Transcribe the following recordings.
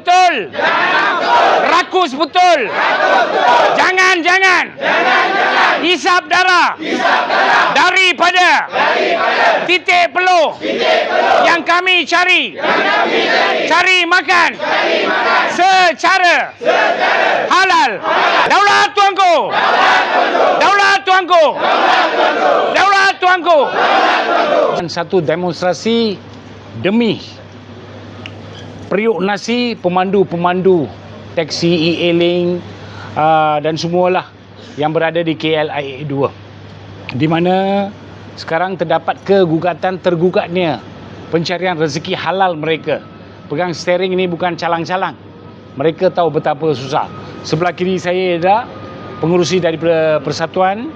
betul. Rakus betul. Jangan jangan. Hisap darah. Daripada. Titik peluh. Yang kami cari. Cari makan. Secara. Halal. Daulat tuanku. Daulat tuanku. Daulat tuanku. Dan satu demonstrasi demi periuk nasi pemandu-pemandu taksi e-hailing uh, dan semualah yang berada di KLIA 2 di mana sekarang terdapat kegugatan tergugatnya pencarian rezeki halal mereka. Pegang steering ini bukan calang-calang. Mereka tahu betapa susah. Sebelah kiri saya ada pengurusi daripada persatuan.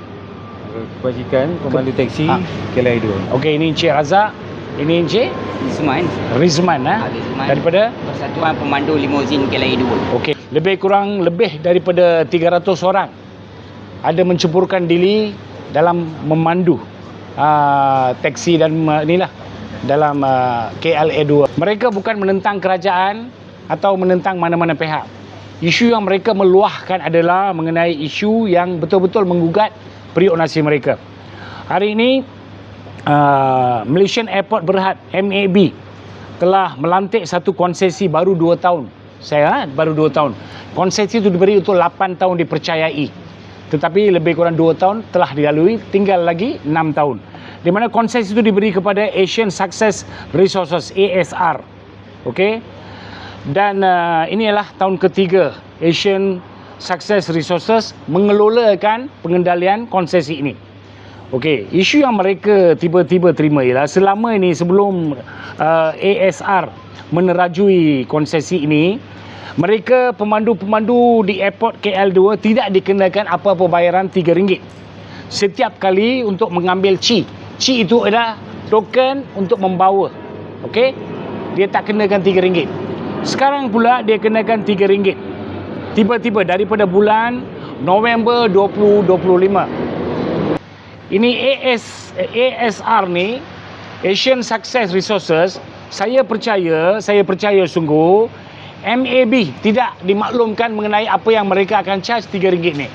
Kebajikan Pemandu Teksi Ah. Kelai 2 okey ini Encik Razak ini Encik Ismail Rizman ha? Ismail. daripada Persatuan Pemandu Limousine Kelai 2 Okey, lebih kurang lebih daripada 300 orang ada menceburkan diri dalam memandu uh, taksi dan uh, inilah dalam uh, KLA 2. Mereka bukan menentang kerajaan atau menentang mana-mana pihak. Isu yang mereka meluahkan adalah mengenai isu yang betul-betul menggugat periuk nasi mereka. Hari ini uh, Malaysian Airport Berhad MAB telah melantik satu konsesi baru 2 tahun. Saya ha, baru 2 tahun. Konsesi itu diberi untuk 8 tahun dipercayai. Tetapi lebih kurang 2 tahun telah dilalui, tinggal lagi 6 tahun. Di mana konsesi itu diberi kepada Asian Success Resources ASR. Okey. Dan uh, ini adalah tahun ketiga Asian Success Resources mengelolakan pengendalian konsesi ini. Okey, isu yang mereka tiba-tiba terima ialah selama ini sebelum uh, ASR menerajui konsesi ini, mereka pemandu-pemandu di airport KL2 tidak dikenakan apa-apa bayaran RM3 setiap kali untuk mengambil ci. Ci itu adalah token untuk membawa. Okey? Dia tak kenakan RM3. Sekarang pula dia kenakan RM3. Tiba-tiba daripada bulan November 2025 ini AS, ASR ni Asian Success Resources. Saya percaya saya percaya sungguh MAB tidak dimaklumkan mengenai apa yang mereka akan charge RM3 ni.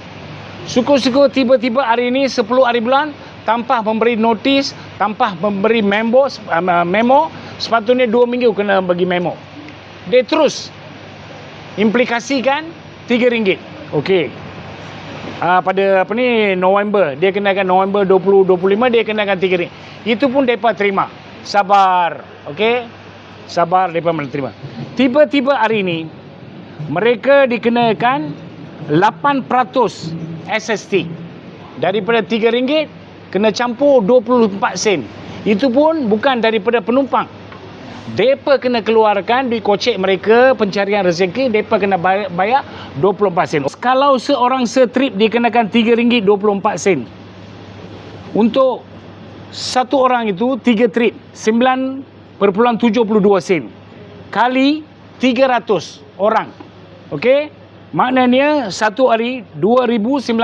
Syukur-syukur tiba-tiba hari ini 10 hari bulan tanpa memberi notis tanpa memberi memo, uh, memo sepatutnya 2 minggu kena bagi memo. Dia terus implikasikan RM3 okey uh, pada apa ni November dia kenakan November 2025 dia kenakan 3 ring. Itu pun depa terima. Sabar. Okey. Sabar depa menerima. Tiba-tiba hari ini mereka dikenakan 8% SST. Daripada RM3 kena campur 24 sen. Itu pun bukan daripada penumpang. Depa kena keluarkan duit kocek mereka pencarian rezeki depa kena bayar, bayar 24 sen. Kalau seorang setrip dikenakan RM3.24 sen. Untuk satu orang itu tiga trip 9.72 sen. Kali 300 orang. Okey? Maknanya satu hari 2916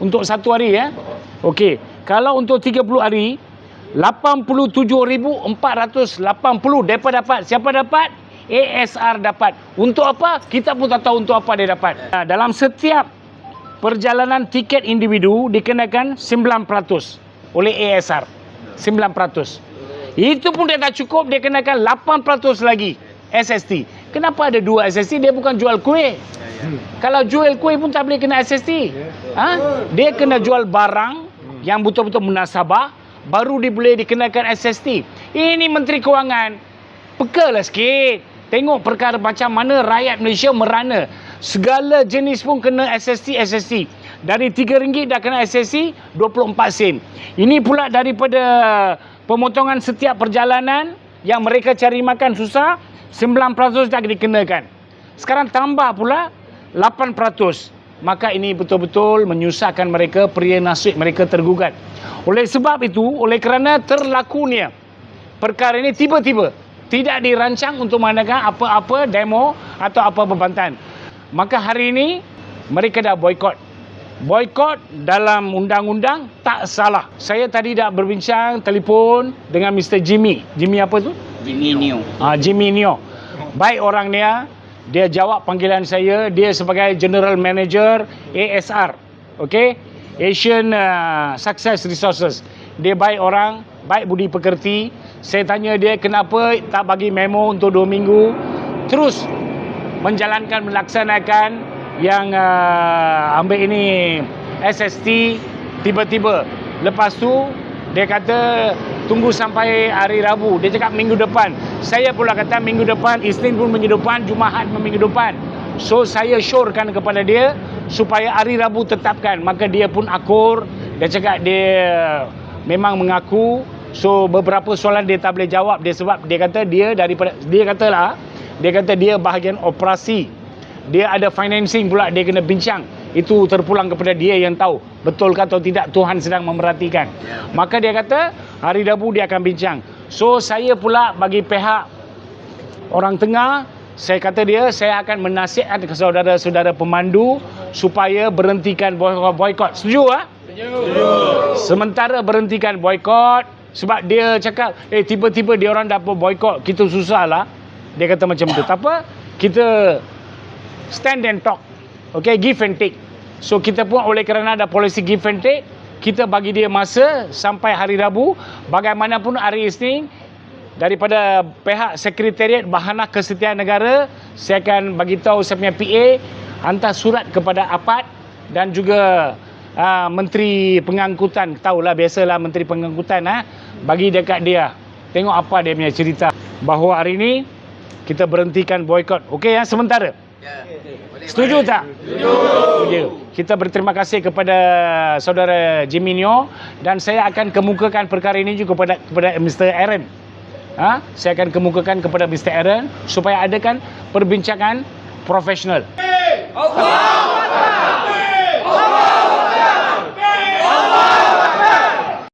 untuk satu hari ya. Okey. Kalau untuk 30 hari 87,480 depa dapat. Siapa dapat? ASR dapat. Untuk apa? Kita pun tak tahu untuk apa dia dapat. Dalam setiap perjalanan tiket individu dikenakan 9% oleh ASR. 9%. Itu pun dia tak cukup, dia kenakan 8% lagi SST. Kenapa ada dua SST? Dia bukan jual kuih. Kalau jual kuih pun tak boleh kena SST. Ha? Dia kena jual barang yang betul-betul munasabah baru dia boleh dikenakan SST. Ini Menteri Kewangan. Pekalah sikit. Tengok perkara macam mana rakyat Malaysia merana. Segala jenis pun kena SST, SST. Dari RM3 dah kena SST, 24 sen. Ini pula daripada pemotongan setiap perjalanan yang mereka cari makan susah, 9% tak dikenakan. Sekarang tambah pula 8%. Maka ini betul-betul menyusahkan mereka, pria nasib mereka tergugat. Oleh sebab itu, oleh kerana terlakunya perkara ini tiba-tiba tidak dirancang untuk mengadakan apa-apa demo atau apa pembantan. Maka hari ini mereka dah boykot. Boykot dalam undang-undang tak salah. Saya tadi dah berbincang telefon dengan Mr. Jimmy. Jimmy apa tu? Jimmy New Ah, Jimmy Neo. Baik orangnya, dia jawab panggilan saya, dia sebagai General Manager ASR. Okey? Asian uh, Success Resources. Dia baik orang, baik budi pekerti. Saya tanya dia kenapa tak bagi memo untuk dua minggu. Terus menjalankan melaksanakan yang uh, ambil ini SST tiba-tiba lepas tu dia kata tunggu sampai hari Rabu dia cakap minggu depan saya pula kata minggu depan Isnin pun minggu depan Jumaat pun minggu depan. So saya syorkan kepada dia supaya hari Rabu tetapkan. Maka dia pun akur dia cakap dia memang mengaku. So beberapa soalan dia tak boleh jawab dia sebab dia kata dia daripada dia katalah dia kata dia bahagian operasi. Dia ada financing pula dia kena bincang itu terpulang kepada dia yang tahu betul ke atau tidak Tuhan sedang memerhatikan. Maka dia kata hari Rabu dia akan bincang. So saya pula bagi pihak orang tengah saya kata dia saya akan menasihat ke saudara-saudara pemandu supaya berhentikan boykot. Setuju ah? Setuju. Sementara berhentikan boykot sebab dia cakap eh tiba-tiba dia orang dapat boykot kita susah lah dia kata macam tu. Tak apa kita stand and talk. Okay, give and take. So kita pun oleh kerana ada polisi give and take, kita bagi dia masa sampai hari Rabu. Bagaimanapun hari Isnin, daripada pihak Sekretariat Bahana Kesetiaan Negara, saya akan bagi tahu saya punya PA hantar surat kepada APAD dan juga uh, Menteri Pengangkutan. Tahulah biasalah Menteri Pengangkutan ah bagi dekat dia. Tengok apa dia punya cerita bahawa hari ini kita berhentikan boykot. Okey ya sementara. Setuju tak? Setuju. Kita berterima kasih kepada saudara Jiminio dan saya akan kemukakan perkara ini juga kepada kepada Mr. Aaron. Ha? Saya akan kemukakan kepada Mr. Aaron supaya adakan perbincangan profesional. Allah